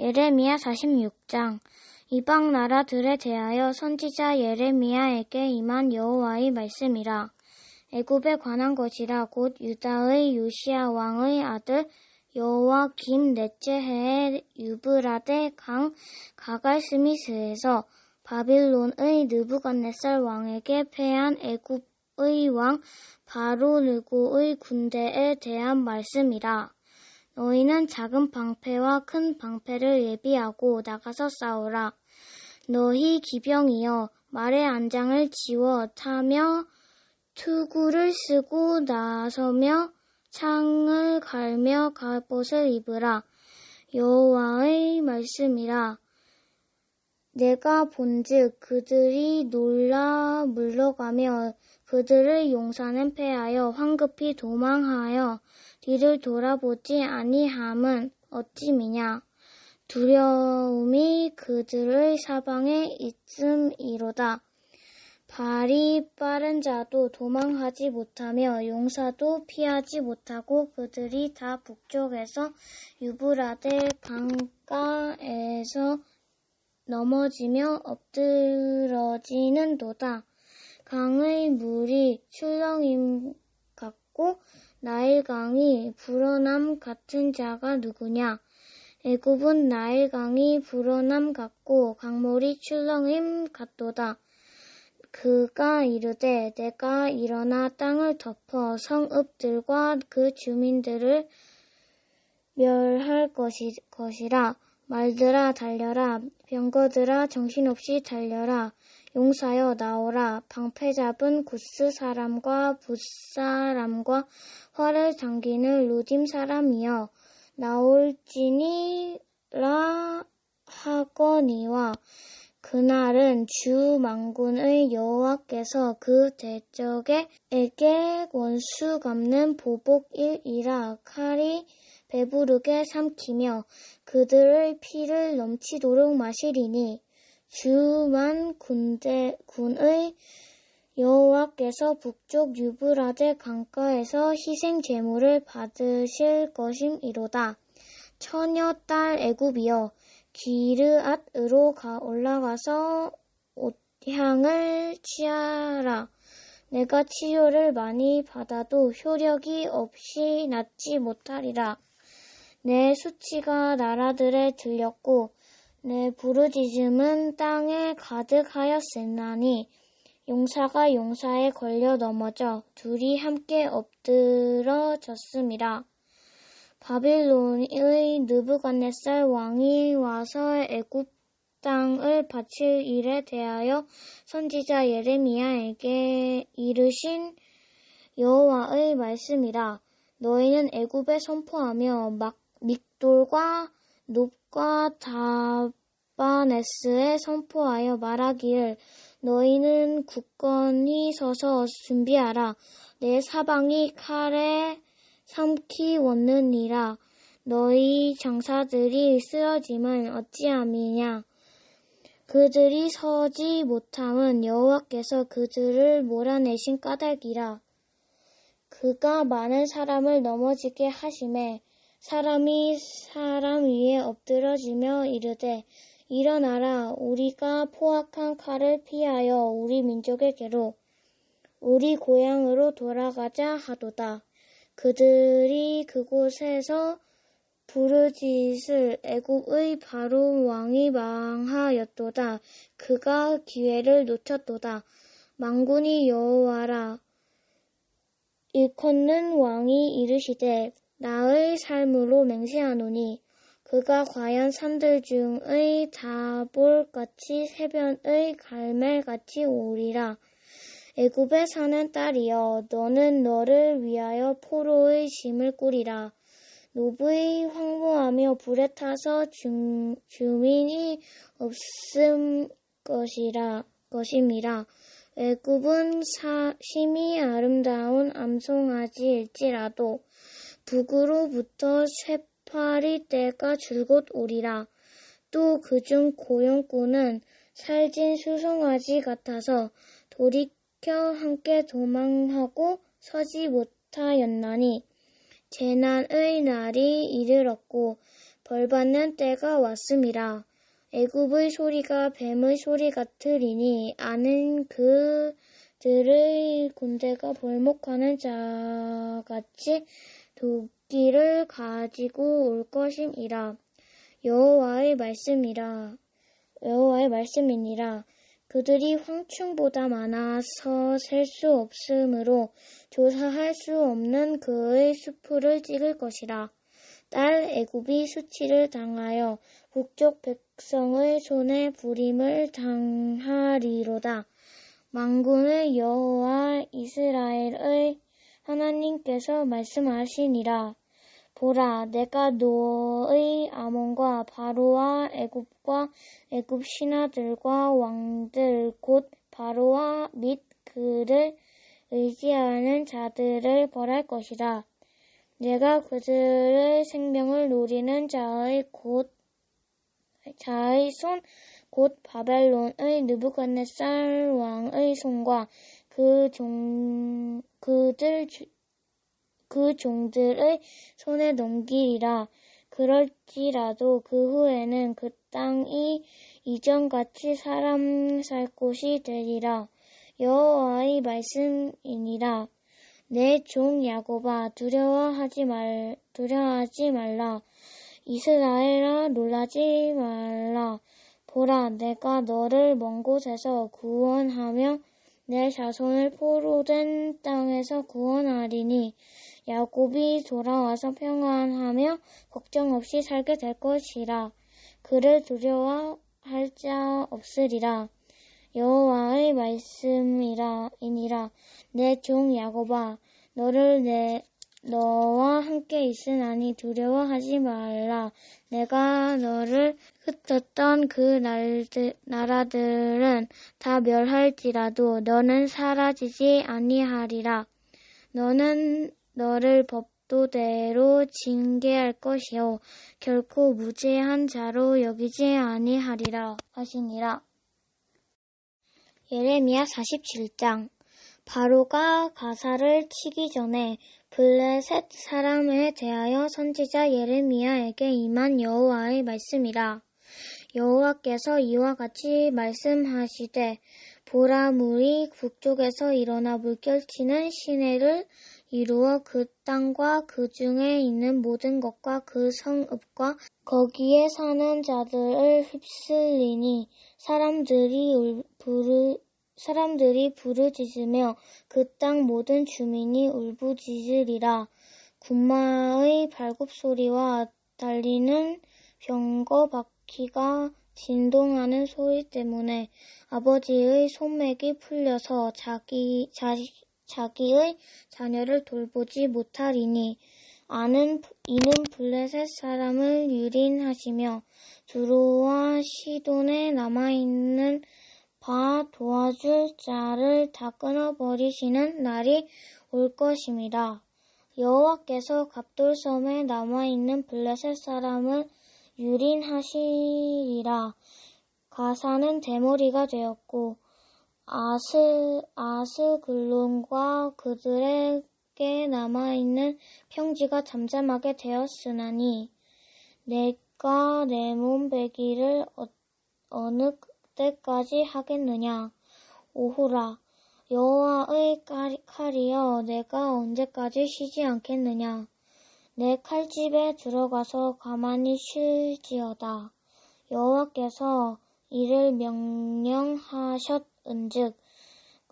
예레미야 46장. 이방 나라들에 대하여 선지자 예레미야에게 임한 여호와의 말씀이라. 애굽에 관한 것이라 곧 유다의 요시야 왕의 아들 여호와 김 넷째 해에 유브라데 강 가갈스미스에서 바빌론의 느부갓네살 왕에게 패한 애굽의 왕 바로르고의 군대에 대한 말씀이라 너희는 작은 방패와 큰 방패를 예비하고 나가서 싸우라. 너희 기병이여 말의 안장을 지워 타며 투구를 쓰고 나서며 창을 갈며 갑옷을 입으라. 여호와의 말씀이라. 내가 본즉 그들이 놀라 물러가며 그들의 용사는 패하여 황급히 도망하여 뒤를 돌아보지 아니함은 어찌미냐 두려움이 그들의 사방에 있음이로다. 발이 빠른 자도 도망하지 못하며 용사도 피하지 못하고 그들이 다 북쪽에서 유브라데 강가에서 넘어지며 엎드러지는 도다. 강의 물이 출렁임 같고 나일강이 불어남 같은 자가 누구냐? 애굽은 나일강이 불어남 같고 강물이 출렁임 같도다. 그가 이르되 내가 일어나 땅을 덮어 성읍들과 그 주민들을 멸할 것이, 것이라. 말들아 달려라. 병거들아 정신없이 달려라. 용사여 나오라. 방패 잡은 구스 사람과 붓 사람과 활을 당기는 루딤 사람이여 나올지니라 하거니와 그날은 주 만군의 여호와께서 그 대적에게 원수 갚는 보복일이라 칼이 배부르게 삼키며 그들의 피를 넘치도록 마시리니 주만 군대 군의 여호와께서 북쪽 유브라데 강가에서 희생 제물을 받으실 것임이로다. 처녀 딸 애굽이여 기르앗으로 가 올라가서 옷향을 취하라. 내가 치료를 많이 받아도 효력이 없이 낫지 못하리라. 내 수치가 나라들에 들렸고 내 부르짖음은 땅에 가득하였으나니 용사가 용사에 걸려 넘어져 둘이 함께 엎드러졌음이라. 바빌론의 느부갓네살 왕이 와서 애굽 땅을 바칠 일에 대하여 선지자 예레미야에게 이르신 여호와의 말씀이라. 너희는 애굽에 선포하며 막 믹돌과 높 과 다바네스에 선포하여 말하기를 너희는 굳건히 서서 준비하라. 내 사방이 칼에 삼키웠느니라. 너희 장사들이 쓰러짐은 어찌함이냐. 그들이 서지 못함은 여호와께서 그들을 몰아내신 까닭이라. 그가 많은 사람을 넘어지게 하심에 사람이 사람 위에 엎드러지며 이르되 일어나라 우리가 포악한 칼을 피하여 우리 민족에게로 우리 고향으로 돌아가자 하도다. 그들이 그곳에서 부르짖을 애굽의 바로 왕이 망하였도다. 그가 기회를 놓쳤도다. 망군이 여호와라. 일컫는 왕이 이르시되 나의 삶으로 맹세하노니 그가 과연 산들 중의 다볼같이 새변의 갈멜같이 오리라. 애굽에 사는 딸이여 너는 너를 위하여 포로의 짐을 꾸리라. 노브의 황무하며 불에 타서 주, 주민이 없음 것이라 것임이라. 애굽은 사, 심히 아름다운 암송아지일지라도 북으로부터 쇠파리 때가 줄곧 오리라. 또 그중 고용꾼은 살진 수송아지 같아서 돌이켜 함께 도망하고 서지 못하였나니 재난의 날이 이르렀고 벌받는 때가 왔음이라. 애굽의 소리가 뱀의 소리 같으리니 아는 그들의 군대가 벌목하는 자같이 도끼를 가지고 올 것임이라. 여호와의 말씀이라. 여호와의 말씀이니라. 그들이 황충보다 많아서 셀 수 없으므로 조사할 수 없는 그의 수풀을 찍을 것이라. 딸 애굽이 수치를 당하여 북쪽 백성의 손에 부림을 당하리로다. 망군의 여호와 이스라엘의 하나님께서 말씀하시니라. 보라, 내가 너의 아몬과 바로와 애굽과 애굽 신하들과 왕들 곧 바로와 및 그를 의지하는 자들을 벌할 것이다. 내가 그들의 생명을 노리는 자의 곧 자의 손 곧 바벨론의 느부갓네살 왕의 손과 그 종 그들 주, 그 종들의 손에 넘기리라. 그럴지라도 그 후에는 그 땅이 이전같이 사람 살 곳이 되리라. 여호와의 말씀이니라. 내 종 야곱아 두려워하지 말 두려워하지 말라. 이스라엘아 놀라지 말라. 보라 내가 너를 먼 곳에서 구원하며 내 자손을 포로된 땅에서 구원하리니 야곱이 돌아와서 평안하며 걱정 없이 살게 될 것이라. 그를 두려워할 자 없으리라. 여호와의 말씀이라 이니라 내 종 야곱아 너를 내 너와 함께 있으나니 두려워하지 말라. 내가 너를 흩었던 그 날들, 나라들은 다 멸할지라도 너는 사라지지 아니하리라. 너는 너를 법도대로 징계할 것이요. 결코 무죄한 자로 여기지 아니하리라 하시니라. 예레미야 47장. 바로가 가사를 치기 전에 블레셋 사람에 대하여 선지자 예레미야에게 임한 여호와의 말씀이라. 여호와께서 이와 같이 말씀하시되 보라 물이 북쪽에서 일어나 물결치는 시내를 이루어 그 땅과 그 중에 있는 모든 것과 그 성읍과 거기에 사는 자들을 휩쓸리니 사람들이 부르 사람들이 부르짖으며 그 땅 모든 주민이 울부짖으리라. 군마의 발굽 소리와 달리는 병거 바퀴가 진동하는 소리 때문에 아버지의 손맥이 풀려서 자기 자식 자기의 자녀를 돌보지 못하리니 아는 이는 블레셋 사람을 유린하시며 두로와 시돈에 남아 있는 바 도와줄 자를 다 끊어버리시는 날이 올 것입니다. 여호와께서 갑돌섬에 남아있는 블레셋 사람을 유린하시리라. 가사는 대머리가 되었고 아스 아스글론과 그들에게 남아있는 평지가 잠잠하게 되었으나니 내가 내 몸 베기를 어, 어느 때까지 하겠느냐? 오호라, 여호와의 칼이여, 내가 언제까지 쉬지 않겠느냐? 내 칼집에 들어가서 가만히 쉴지어다. 여호와께서 이를 명령하셨은즉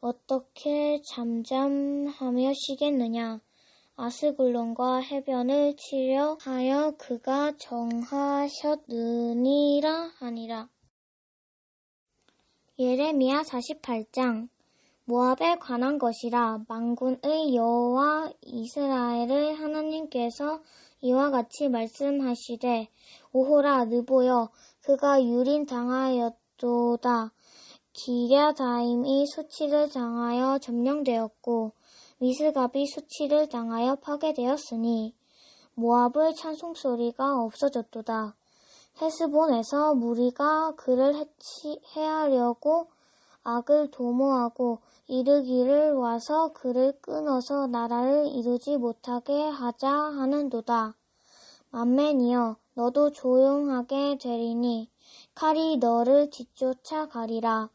어떻게 잠잠하며 쉬겠느냐? 아스글론과 해변을 치려 하여 그가 정하셨느니라 하니라. 예레미야 48장 모압에 관한 것이라 망군의 여호와 이스라엘의 하나님께서 이와 같이 말씀하시되 오호라 느보여 그가 유린 당하였도다 기랴다임이 수치를 당하여 점령되었고 미스갑이 수치를 당하여 파괴되었으니 모압의 찬송 소리가 없어졌도다. 헤스본에서 무리가 그를 해치, 해하려고 악을 도모하고 이르기를 와서 그를 끊어서 나라를 이루지 못하게 하자 하는도다. 만맨이여 너도 조용하게 되리니 칼이 너를 뒤쫓아 가리라.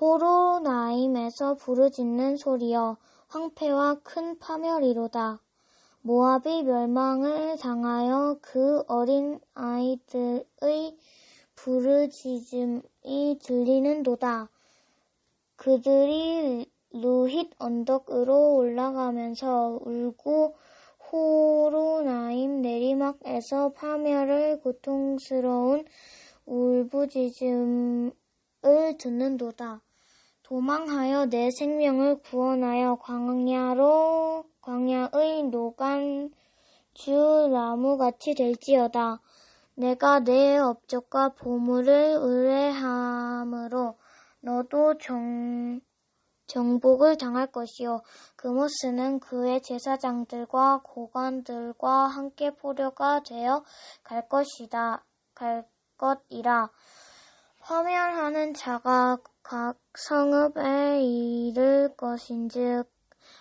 호로나임에서 부르짖는 소리여 황폐와 큰 파멸이로다. 모압이 멸망을 당하여 그 어린 아이들의 부르짖음이 들리는도다. 그들이 루힛 언덕으로 올라가면서 울고 호로나임 내리막에서 파멸을 고통스러운 울부짖음을 듣는도다. 도망하여 내 생명을 구원하여 광야로 광야의 노간 주 나무같이 될지어다. 내가 내 업적과 보물을 의뢰함으로 너도 정, 정복을 당할 것이요. 그모스는 그의 제사장들과 고관들과 함께 포로가 되어 갈 것이다. 갈 것이라. 화멸하는 자가 각 성읍에 이를 것인즉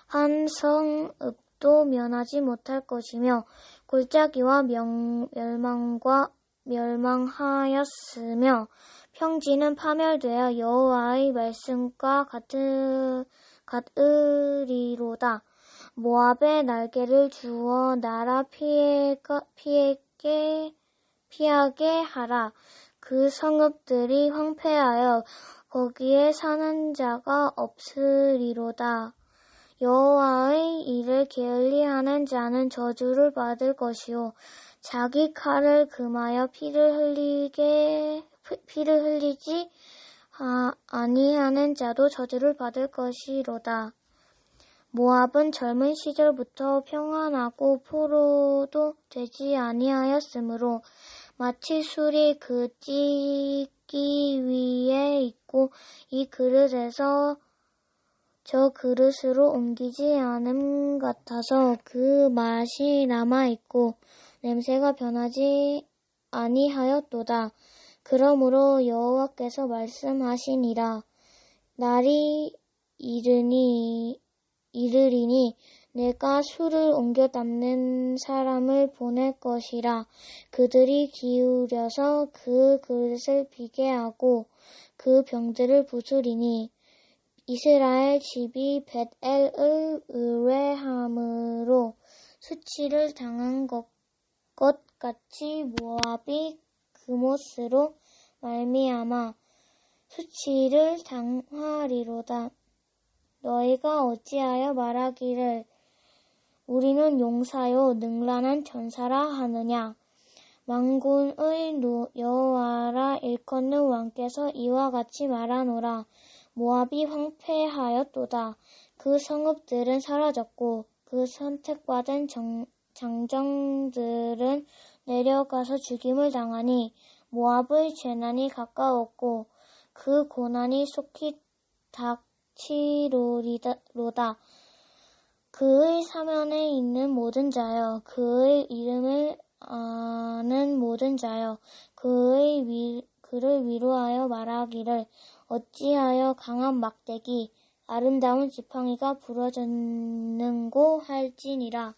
한 성읍도 면하지 못할 것이며 골짜기와 명, 멸망과 멸망하였으며 평지는 파멸되어 여호와의 말씀과 같으, 같으리로다. 모압의 날개를 주어 나라 피해가, 피해게, 피하게 하라. 그 성읍들이 황폐하여 거기에 사는 자가 없으리로다. 여호와의 일을 게을리하는 자는 저주를 받을 것이요 자기 칼을 금하여 피를 흘리게 피를 흘리지 아니하는 자도 저주를 받을 것이로다. 모압은 젊은 시절부터 평안하고 포로도 되지 아니하였으므로 마치 술이 그 찌 기 위에 있고 이 그릇에서 저 그릇으로 옮기지 않음 같아서 그 맛이 남아 있고 냄새가 변하지 아니하였도다. 그러므로 여호와께서 말씀하시니라 날이 이르니 이르리니 내가 술을 옮겨 담는 사람을 보낼 것이라 그들이 기울여서 그 그릇을 비게 하고 그 병들을 부수리니 이스라엘 집이 벳엘을 의뢰함으로 수치를 당한 것, 것 같이 모압이 그모스로 말미암아 수치를 당하리로다. 너희가 어찌하여 말하기를 우리는 용사요 능란한 전사라 하느냐? 망군의 여호와라 일컫는 왕께서 이와 같이 말하노라. 모압이 황폐하였도다. 그 성읍들은 사라졌고 그 선택받은 정, 장정들은 내려가서 죽임을 당하니 모압의 재난이 가까웠고 그 고난이 속히 닥치로다. 그의 사면에 있는 모든 자여, 그의 이름을 아는 모든 자여, 그의 위, 그를 위로하여 말하기를 어찌하여 강한 막대기, 아름다운 지팡이가 부러졌는고 할지니라.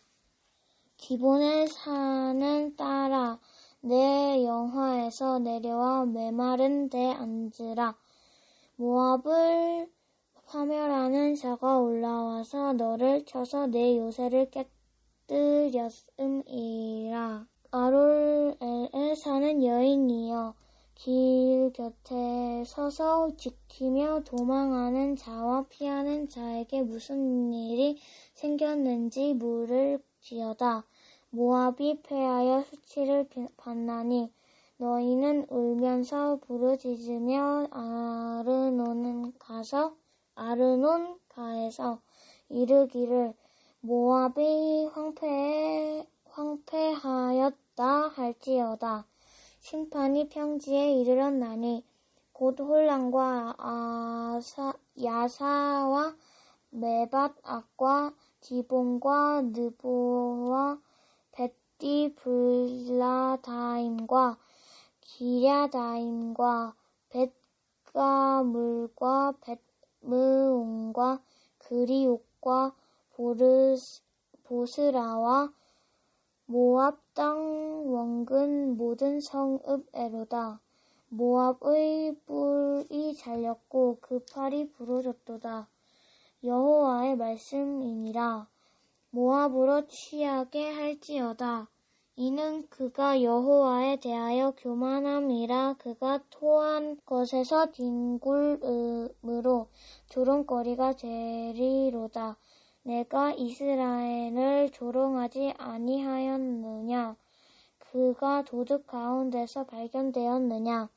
기본의 산은 따라 내 영화에서 내려와 메마른 데 앉으라. 모압을 파멸하는 자가 올라와서 너를 쳐서 내 요새를 깨뜨렸음이라. 아롤엘에 사는 여인이여 길 곁에 서서 지키며 도망하는 자와 피하는 자에게 무슨 일이 생겼는지 물을지어다. 모압이 패하여 수치를 받나니 너희는 울면서 부르짖으며 아르논은 가서 아르논 가에서 이르기를 모압이 황폐 황폐하였다 할지어다. 심판이 평지에 이르렀나니 곧 혼란과 아사, 야사와 메밭 악과 디본과 느보와 벳디블라다임과 기랴다임과 벳가물과 벳 무온과 그리옥과 보스라와 모압 땅 원근 모든 성읍 에로다. 모압의 뿔이 잘렸고 그 팔이 부러졌도다. 여호와의 말씀이니라. 모압으로 취하게 할지어다. 이는 그가 여호와에 대하여 교만함이라 그가 토한 것에서 뒹굴음으로 조롱거리가 되리로다. 내가 이스라엘을 조롱하지 아니하였느냐? 그가 도둑 가운데서 발견되었느냐?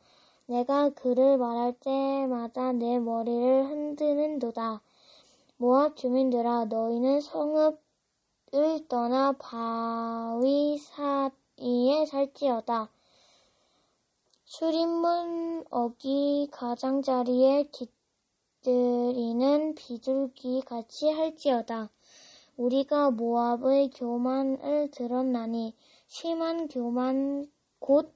내가 그를 말할 때마다 내 머리를 흔드는도다. 모압 주민들아 너희는 성읍 을 떠나 바위 사이에 살지어다. 수림문 어기 가장자리에 깃들이는 비둘기 같이 할지어다. 우리가 모압의 교만을 들었나니 심한 교만 곧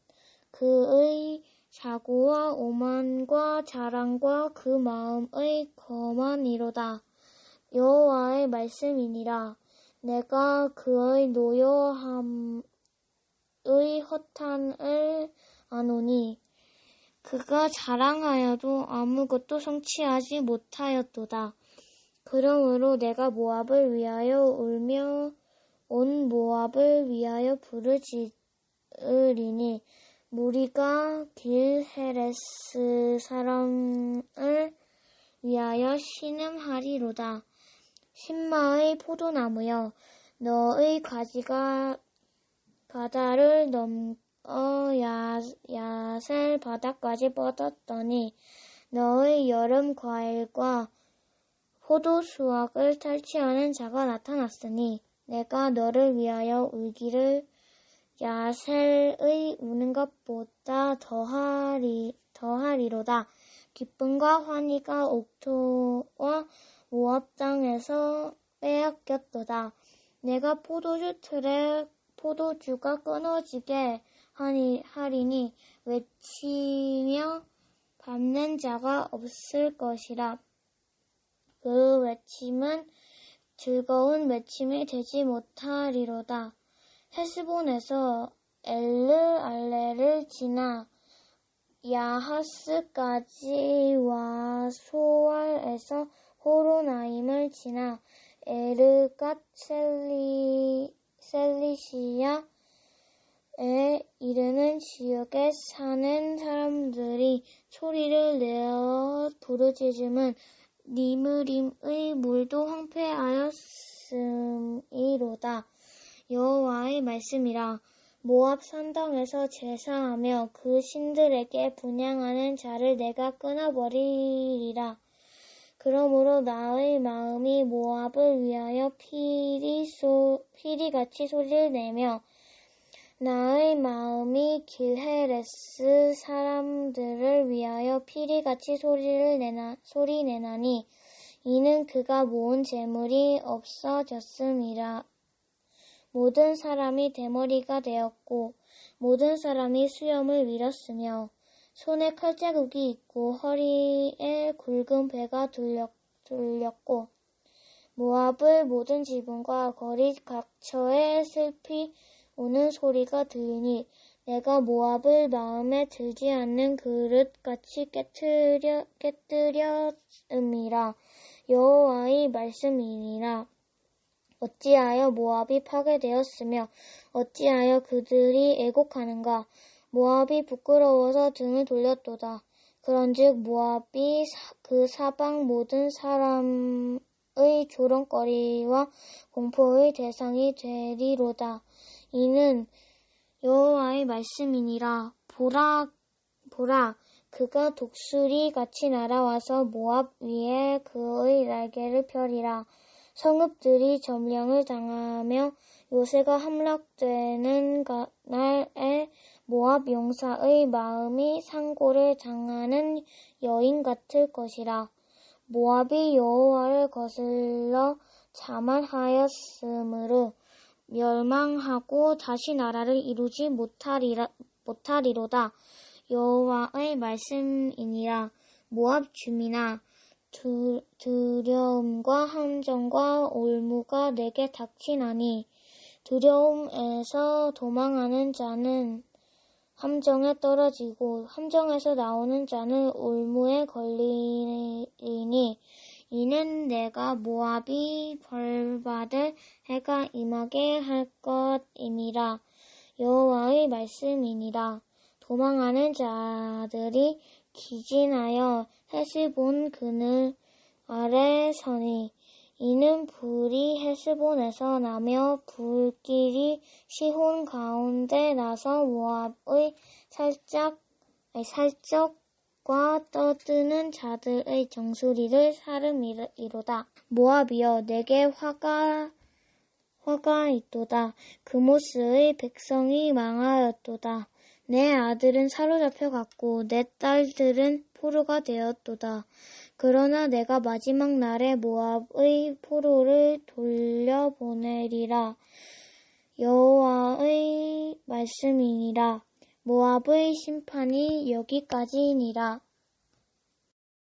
그의 사고와 오만과 자랑과 그 마음의 거만이로다. 여호와의 말씀이니라. 내가 그의 노여함의 허탄을 아노니 그가 자랑하여도 아무것도 성취하지 못하였도다. 그러므로 내가 모압을 위하여 울며 온 모압을 위하여 부를 지으리니 무리가 길헤레스 사람을 위하여 신음하리로다. 신마의 포도나무여 너의 가지가 바다를 넘어 야, 야셀 바다까지 뻗었더니 너의 여름 과일과 포도 수확을 탈취하는 자가 나타났으니 내가 너를 위하여 울기를 야셀의 우는 것보다 더하리, 더하리로다. 기쁨과 환희가 옥토와 모압 땅에서 빼앗겼도다. 내가 포도주 틀에 포도주가 끊어지게 하니, 하리니 외치며 밟는 자가 없을 것이라. 그 외침은 즐거운 외침이 되지 못하리로다. 헤스본에서 엘르 알레를 지나 야하스까지 와 소알에서 호로나임을 지나 에르갓 셀리, 셀리시아에 이르는 지역에 사는 사람들이 소리를 내어 부르짖음은 니므림의 물도 황폐하였음이로다. 여호와의 말씀이라 모압 산당에서 제사하며 그 신들에게 분양하는 자를 내가 끊어버리리라. 그러므로 나의 마음이 모압을 위하여 피리 소, 피리같이 소리를 내며 나의 마음이 길헤레스 사람들을 위하여 피리같이 소리를 내나, 소리 내나니 이는 그가 모은 재물이 없어졌음이라. 모든 사람이 대머리가 되었고 모든 사람이 수염을 잃었으며 손에 칼자국이 있고 허리에 굵은 배가 둘렸, 둘렸고 모압의 모든 지붕과 거리 각처에 슬피 우는 소리가 들리니 내가 모압을 마음에 들지 않는 그릇같이 깨뜨려, 깨뜨렸음이라 여호와의 말씀이니라. 어찌하여 모압이 파괴되었으며 어찌하여 그들이 애곡하는가 모압이 부끄러워서 등을 돌렸도다. 그런즉 모압이 그 사방 모든 사람의 조롱거리와 공포의 대상이 되리로다. 이는 여호와의 말씀이니라. 보라, 보라, 그가 독수리 같이 날아와서 모압 위에 그의 날개를 펴리라. 성읍들이 점령을 당하며 요새가 함락되는 날에 모압 용사의 마음이 상고를 당하는 여인 같을 것이라. 모압이 여호와를 거슬러 자만하였으므로 멸망하고 다시 나라를 이루지 못하리라, 못하리로다. 여호와의 말씀이니라. 모압 주민아 두, 두려움과 함정과 올무가 내게 닥치나니 두려움에서 도망하는 자는 함정에 떨어지고 함정에서 나오는 자는 올무에 걸리니 이는 내가 모압이 벌받을 해가 임하게 할 것임이라 여호와의 말씀이니라. 도망하는 자들이 기진하여 헤스본 그늘 아래 서니 이는 불이 헤스본에서 나며 불길이 시혼 가운데 나서 모압의 살짝 아니, 살적과 떠드는 자들의 정수리를 사름이로다. 모압이여 내게 화가 화가 있도다. 그모스의 백성이 망하였도다. 내 아들은 사로잡혀 갔고 내 딸들은 포로가 되었도다. 그러나 내가 마지막 날에 모압의 포로를 돌려보내리라. 여호와의 말씀이니라. 모압의 심판이 여기까지니라.